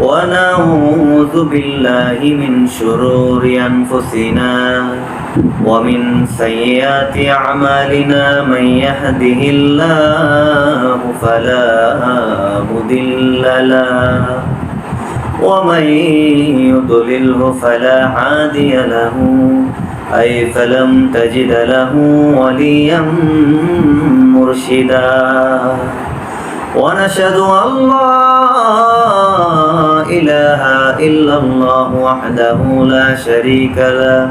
ونعوذ بالله من شرور أنفسنا ومن سيئات أعمالنا من يهده الله فلا مضل له ومن يضلله فلا هادي له أي فلم تجد له وليا مرشدا ونشهد أن لا إله إلا الله وحده لا شريك له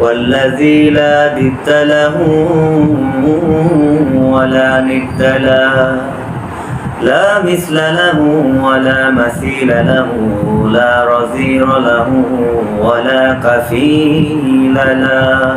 والذي لا ضد له ولا ند له. لا مثل له ولا مثيل له لا رزير له ولا كفيل له.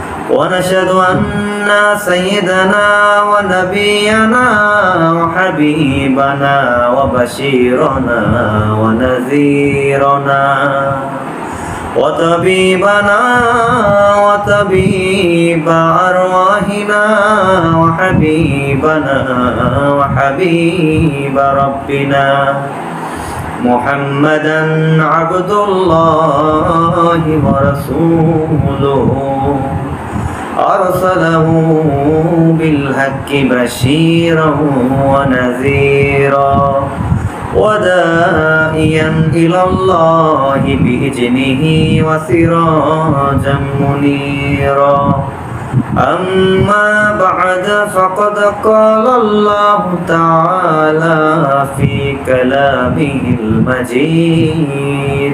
ونشهد أن سيدنا ونبينا وحبيبنا وبشيرنا ونذيرنا وطبيبنا وطبيب أرواحنا وحبيبنا وحبيب ربنا محمدا عبد الله ورسوله. أرسله بالحق بشيرا ونذيرا ودائيا إلى الله بإذنه وسراجا منيرا. أما بعد فقد قال الله تعالى في كلامه المجيد.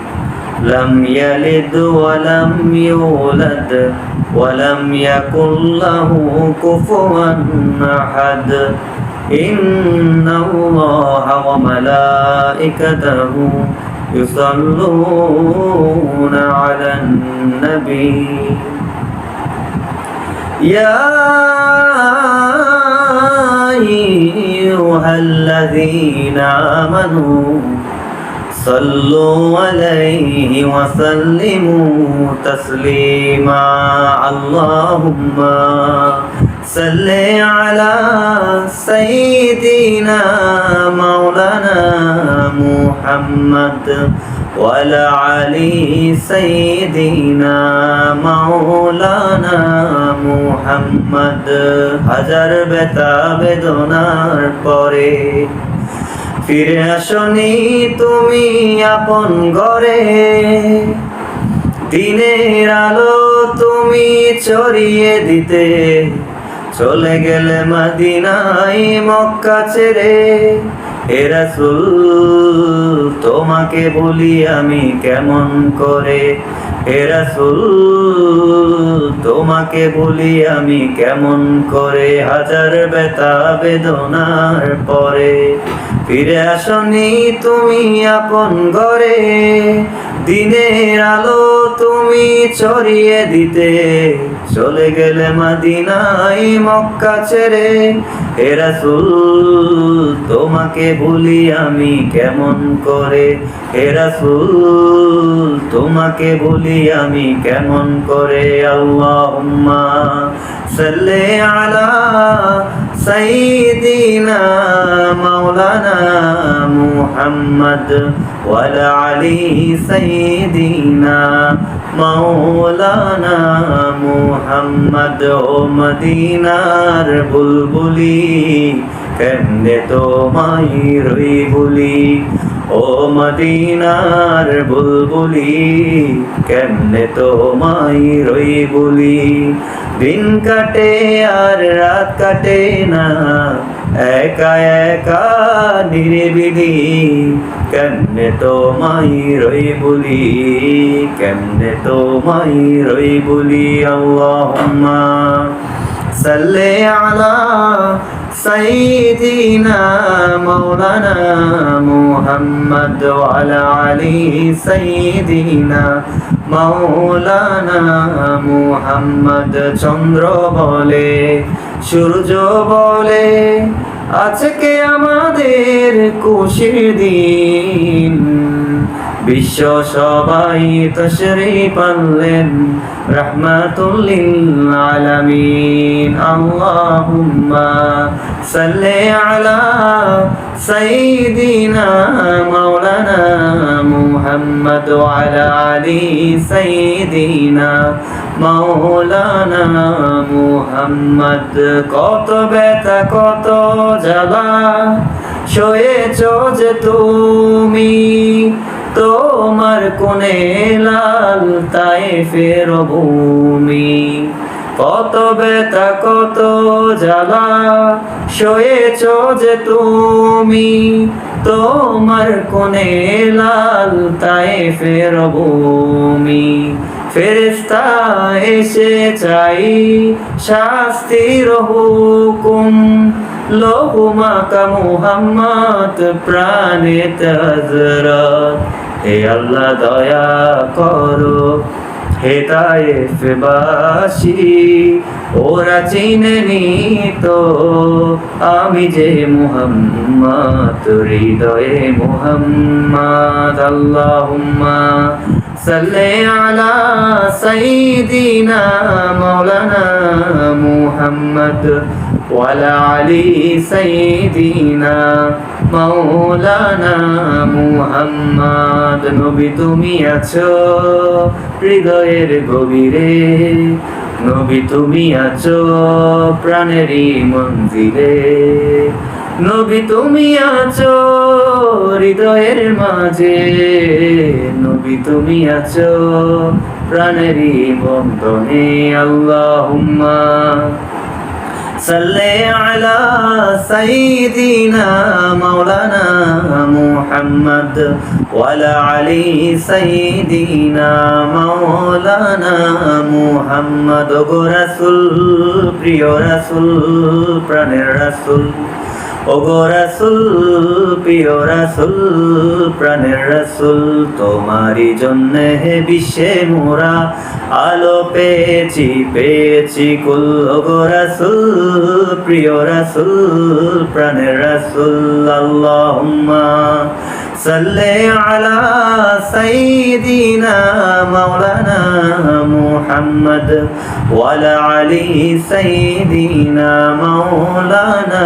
لم يلد ولم يولد ولم يكن له كفوا أحد. إن الله وملائكته يصلون على النبي. يا أيها الذين آمنوا صلوا عليه وسلموا تسليما اللهم صل على سيدنا مولانا محمد وعلى علي سيدنا مولانا محمد হাজার বেতা বেদনার পরে ফিরে আসনি তুমি আপন ঘরে। দিনের আলো তুমি চড়িয়ে দিতে। চলে গেলে মাদিনাই মক্কা ছেড়ে হে তোমাকে বলি আমি কেমন করে? হে রাসূল, তোমাকে বলি আমি কেমন করে? হাজার বেতা বেদনার পরে ফিরে আসনি তুমি আপন ঘরে। দিনের আলো তুমি চড়িয়ে দিতে। চলে গেলে মাদিনাই মক্কা ছেড়ে, হে রাসূল, তোমাকে ভুলি আমি কেমন করে? হে রাসূল, তোমাকে ভুলি আমি কেমন করে? আল্লাহুম্মা সাল্লি আলা সাইয়্যিদিনা মাওলানা মুহাম্মদ ওয়ালা আলি সাইয়্যিদিনা মাওলানা মুহাম্মদ ও মদিনার বুলবুলি কেমনে তোমায় রই বলি? ও মদিনার বুলবুলি, কেমনে তোমায় রই বলি? দিন কাটে আর রাত কাটে না, একা একা নিরিবিলি। কেমনে তোমায় রই বলি? কেমনে তোমায় রই বলি আল্লাহুম্মা সাল্লি আলা سيدنا مولانا محمد وعلى علي سيدنا মৌলানা মুহাম্মদ চন্দ্র বলে সূর্য বলে আজকে আমাদের খুশির দিন বিশ্ব সবাই তশরি পারলেন রহমাতুল্লিল আলামিন। আল্লাহুম্মা সাল্লি আলা সাইয়্যিদিনা মাওলানা মুহাম্মদ ওয়া আলা আলি সাইয়্যিদিনা মাওলানা মুহাম্মদ। কত ব্যথা, কত জ্বালা, সয়েছ যে তুমি। তোমার কোনে লাল তাই ফের ভূমি। কত ব্যথা, কত জ্বালা, সয়েছ যে তুমি। তোমার কোনে লাল তাই ফের ভূমি। ফেরেস্তা এসে চাই শাস্তির হুকুম। লোকমাকা মুহাম্মদ প্রাণে তজরত। হে আল্লাহ দয়া করো হেদায়েতবাসী ওরা চিনেনি তো আমি যে মুহাম্মদ, হৃদয়ে মুহাম্মদ। আল্লাহুম্মা সাল্লি আলা সাইয়্যিদিনা মাওলানা মুহাম্মদ। ওয়ালা আলি সাইয়্যিদিনা মাওলানা মুহাম্মদ নবী তুমি আছো হৃদয়ের গভীরে। নবী তুমি আছো প্রাণেরই মন্দিরে। নবী তুমি আছো হৃদয়ের মাঝে। নবী তুমি আছো প্রাণেরই বন্ধনে। আল্লাহুম্মা صل على سيدنا مولانا محمد وعلى علي سيدنا مولانا محمد গো রাসূল প্রিয় রাসূল প্রাণের রাসূল ওগো রাসুল, প্রিয় রাসুল, প্রাণের রাসুল, তোমারই জন্য হে বিশ্বে মোরা আলো পেয়েছি পেয়েছি কুল। ওগো রাসুল, প্রিয় রাসুল, প্রাণের রাসুল, আল্লাহুম্মা সাল্লি আলা সাইয়্যিদিনা মাওলানা মুহাম্মদ ওয়ালা আলি সাইয়্যিদিনা মাওলানা